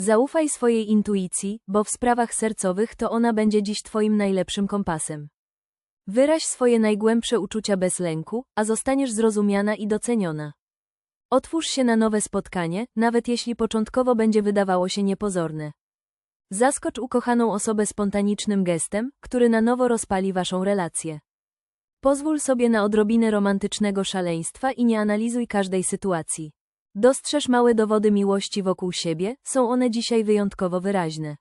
Zaufaj swojej intuicji, bo w sprawach sercowych to ona będzie dziś Twoim najlepszym kompasem. Wyraź swoje najgłębsze uczucia bez lęku, a zostaniesz zrozumiana i doceniona. Otwórz się na nowe spotkanie, nawet jeśli początkowo będzie wydawało się niepozorne. Zaskocz ukochaną osobę spontanicznym gestem, który na nowo rozpali Waszą relację. Pozwól sobie na odrobinę romantycznego szaleństwa i nie analizuj każdej sytuacji. Dostrzeż małe dowody miłości wokół siebie, są one dzisiaj wyjątkowo wyraźne.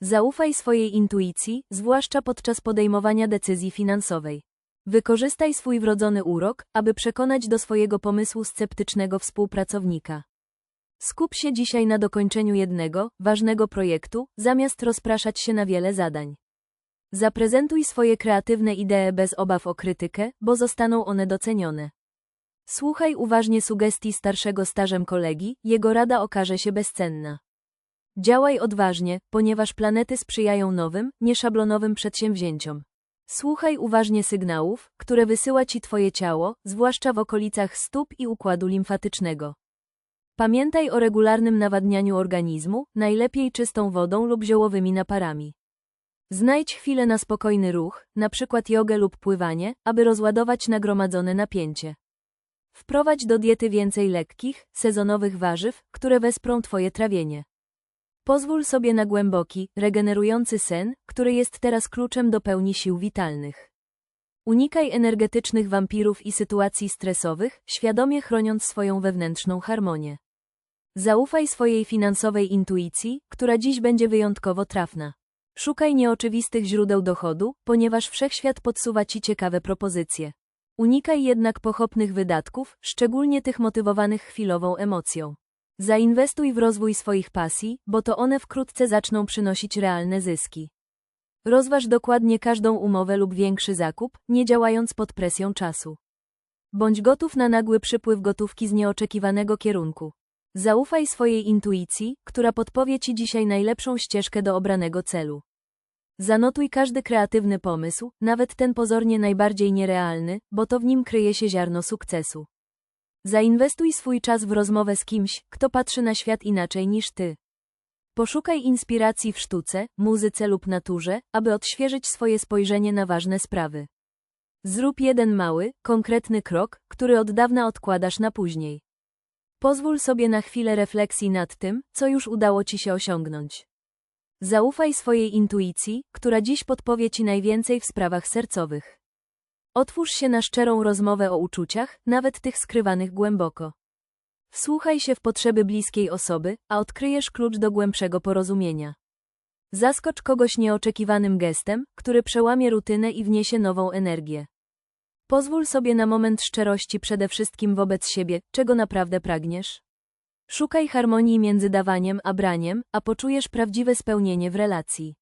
Zaufaj swojej intuicji, zwłaszcza podczas podejmowania decyzji finansowej. Wykorzystaj swój wrodzony urok, aby przekonać do swojego pomysłu sceptycznego współpracownika. Skup się dzisiaj na dokończeniu jednego, ważnego projektu, zamiast rozpraszać się na wiele zadań. Zaprezentuj swoje kreatywne idee bez obaw o krytykę, bo zostaną one docenione. Słuchaj uważnie sugestii starszego stażem kolegi, jego rada okaże się bezcenna. Działaj odważnie, ponieważ planety sprzyjają nowym, nieszablonowym przedsięwzięciom. Słuchaj uważnie sygnałów, które wysyła ci Twoje ciało, zwłaszcza w okolicach stóp i układu limfatycznego. Pamiętaj o regularnym nawadnianiu organizmu, najlepiej czystą wodą lub ziołowymi naparami. Znajdź chwilę na spokojny ruch, np. jogę lub pływanie, aby rozładować nagromadzone napięcie. Wprowadź do diety więcej lekkich, sezonowych warzyw, które wesprą Twoje trawienie. Pozwól sobie na głęboki, regenerujący sen, który jest teraz kluczem do pełni sił witalnych. Unikaj energetycznych wampirów i sytuacji stresowych, świadomie chroniąc swoją wewnętrzną harmonię. Zaufaj swojej finansowej intuicji, która dziś będzie wyjątkowo trafna. Szukaj nieoczywistych źródeł dochodu, ponieważ wszechświat podsuwa ci ciekawe propozycje. Unikaj jednak pochopnych wydatków, szczególnie tych motywowanych chwilową emocją. Zainwestuj w rozwój swoich pasji, bo to one wkrótce zaczną przynosić realne zyski. Rozważ dokładnie każdą umowę lub większy zakup, nie działając pod presją czasu. Bądź gotów na nagły przypływ gotówki z nieoczekiwanego kierunku. Zaufaj swojej intuicji, która podpowie Ci dzisiaj najlepszą ścieżkę do obranego celu. Zanotuj każdy kreatywny pomysł, nawet ten pozornie najbardziej nierealny, bo to w nim kryje się ziarno sukcesu. Zainwestuj swój czas w rozmowę z kimś, kto patrzy na świat inaczej niż ty. Poszukaj inspiracji w sztuce, muzyce lub naturze, aby odświeżyć swoje spojrzenie na ważne sprawy. Zrób jeden mały, konkretny krok, który od dawna odkładasz na później. Pozwól sobie na chwilę refleksji nad tym, co już udało ci się osiągnąć. Zaufaj swojej intuicji, która dziś podpowie ci najwięcej w sprawach sercowych. Otwórz się na szczerą rozmowę o uczuciach, nawet tych skrywanych głęboko. Wsłuchaj się w potrzeby bliskiej osoby, a odkryjesz klucz do głębszego porozumienia. Zaskocz kogoś nieoczekiwanym gestem, który przełamie rutynę i wniesie nową energię. Pozwól sobie na moment szczerości przede wszystkim wobec siebie, czego naprawdę pragniesz. Szukaj harmonii między dawaniem a braniem, a poczujesz prawdziwe spełnienie w relacji.